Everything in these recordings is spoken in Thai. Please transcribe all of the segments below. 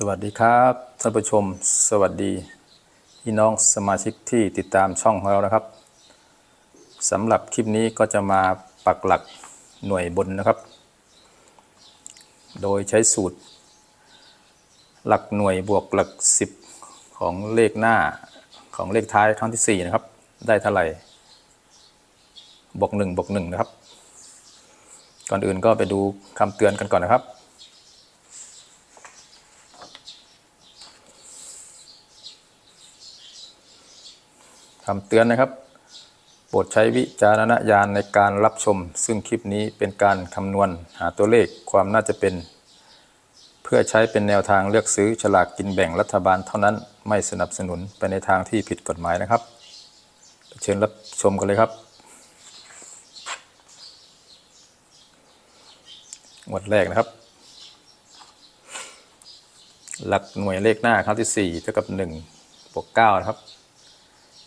สวัสดีครับท่านผู้ชม สวัสดี พี่น้องสมาชิกที่ติดตามช่องของเรานะครับสำหรับคลิปนี้ก็จะมาปักหลักหน่วยบนนะครับ โดยใช้สูตร หลักหน่วยบวกหลัก 10 ของเลขหน้าของเลขท้ายครั้งที่ 4 นะครับ ได้เท่าไหร่บวก1บวก1นะครับ ก่อนอื่นก็ไปดูคำเตือนกันก่อนนะครับ คำเตือนนะครับ โปรดใช้วิจารณญาณในการรับชม ซึ่งคลิปนี้เป็นการคำนวณหาตัวเลขความน่าจะเป็น เพื่อใช้เป็นแนวทางเลือกซื้อฉลากกินแบ่งรัฐบาลเท่านั้นไม่สนับสนุนไปในทางที่ผิดกฎหมายนะครับ เชิญรับชมกันเลยครับหมวดแรกนะครับ หลักหน่วยเลขหน้าครั้งที่4เท่ากับ1บวก9นะครับ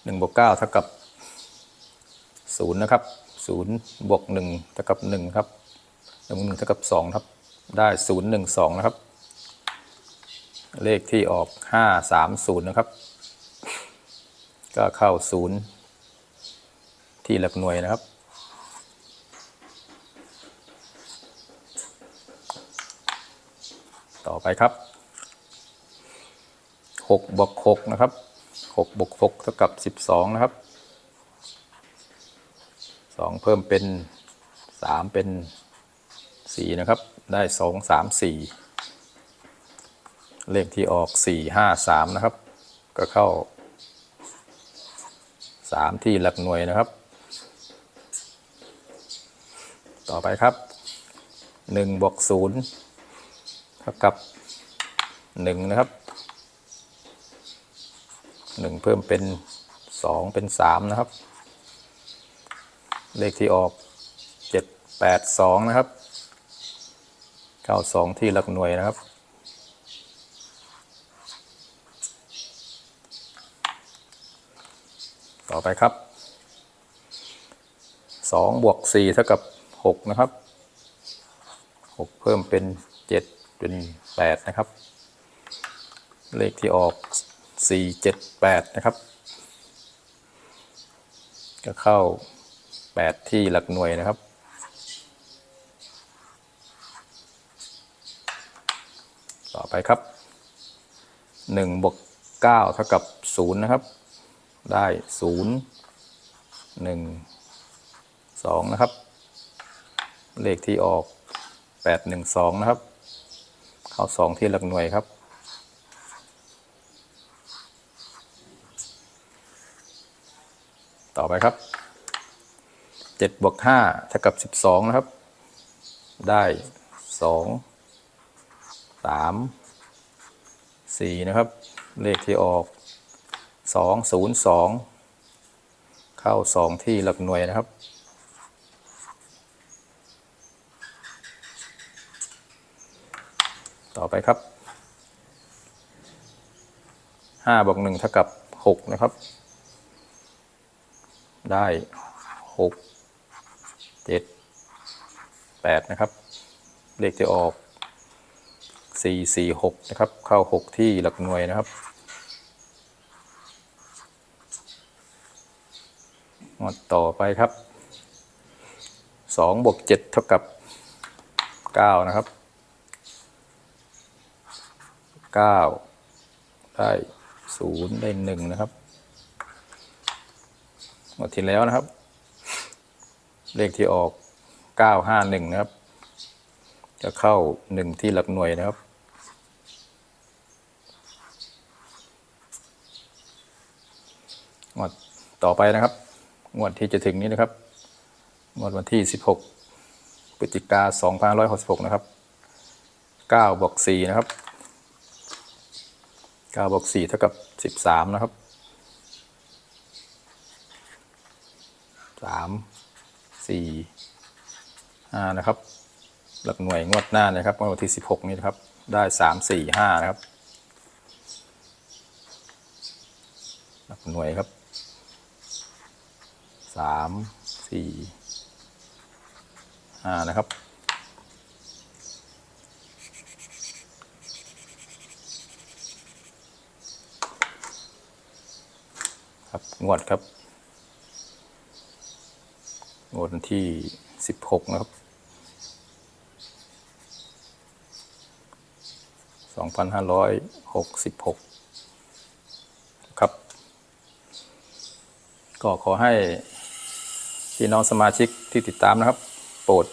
1บวก9เท่ากับ0นะครับ0บวก1เท่ากับ1ครับ1บวก1เท่ากับ2ครับ ได้ 0 1 2 นะครับ เลขที่ออก 5 3 0 นะครับ ก็เข้า 0 ที่หลักหน่วยนะครับต่อไปครับ6บวก6นะครับ 6บวก6เท่ากับ 12 นะครับ 2 เพิ่มเป็น 3 เป็น 4 นะครับ ได้ 2 3 4 เลขที่ออก 4 5 3 นะครับ ก็เข้า 3 ที่หลักหน่วยนะครับ ต่อไปครับ1บวก0เท่ากับ 1 นะครับ 1 เพิ่มเป็น 2 เป็น 3 นะครับ เลขที่ออก 7 8 2 นะครับเข้า2ที่หลักหน่วยนะครับ ต่อไปครับ 2 บวก 4 เท่ากับ 6 นะครับ 6 เพิ่มเป็น 7 เป็น 8 นะครับเลขที่ออก 4 7 8นะครับ ก็เข้า8ที่หลักหน่วยนะครับ ต่อไปครับ1บวก9เท่ากับ0นะครับ ได้0 1 2นะครับ เลขที่ออก8 1 2นะครับ เข้า2ที่หลักหน่วยครับ ต่อไปครับ7บวก5เท่ากับ 12 นะครับ ได้ 2 3 4 นะครับ เลขที่ออก 2 0 2 เข้า 2 ที่หลักหน่วยนะครับต่อไปครับ5บวก1เท่ากับ 6 นะครับ ได้หกเจ็ดแปดนะครับ เลขที่ออกสี่สี่หกนะครับ เข้าหกที่หลักหน่วยนะครับงวดต่อไปครับสองบวกเจ็ดเท่ากับเก้านะครับเก้าได้ศูนย์ได้หนึ่งนะครับ หมดที่แล้วนะครับ เลขที่ออก951นะครับ จะเข้า1ที่หลักหน่วยนะครับงวดต่อไปนะครับ งวดที่จะถึงนี้นะครับ งวดวันที่16พฤศจิกา2566นะครับ9บวก4นะครับ9บวก4เท่ากับ13นะครับามสี่านะครับ หลักหน่วยงวดหน้านะครับงวดที่สิบหกนี้นะครับ ได้สามสี่ห้านะครับ หลักหน่วยครับสามสี่านะครับครับงวดครับ วันที่16นะครับ2566ครับ ก็ขอให้พี่น้องสมาชิกที่ติดตามนะครับ โปรด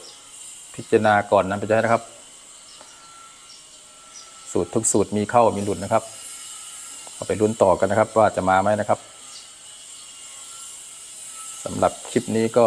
พิจารณาก่อนนำไปใช้นะครับ สูตรทุกสูตรมีเข้ามีหลุดนะครับเอาไปลุ้นต่อกันนะครับว่าจะมาไหมนะครับสำหรับคลิปนี้ก็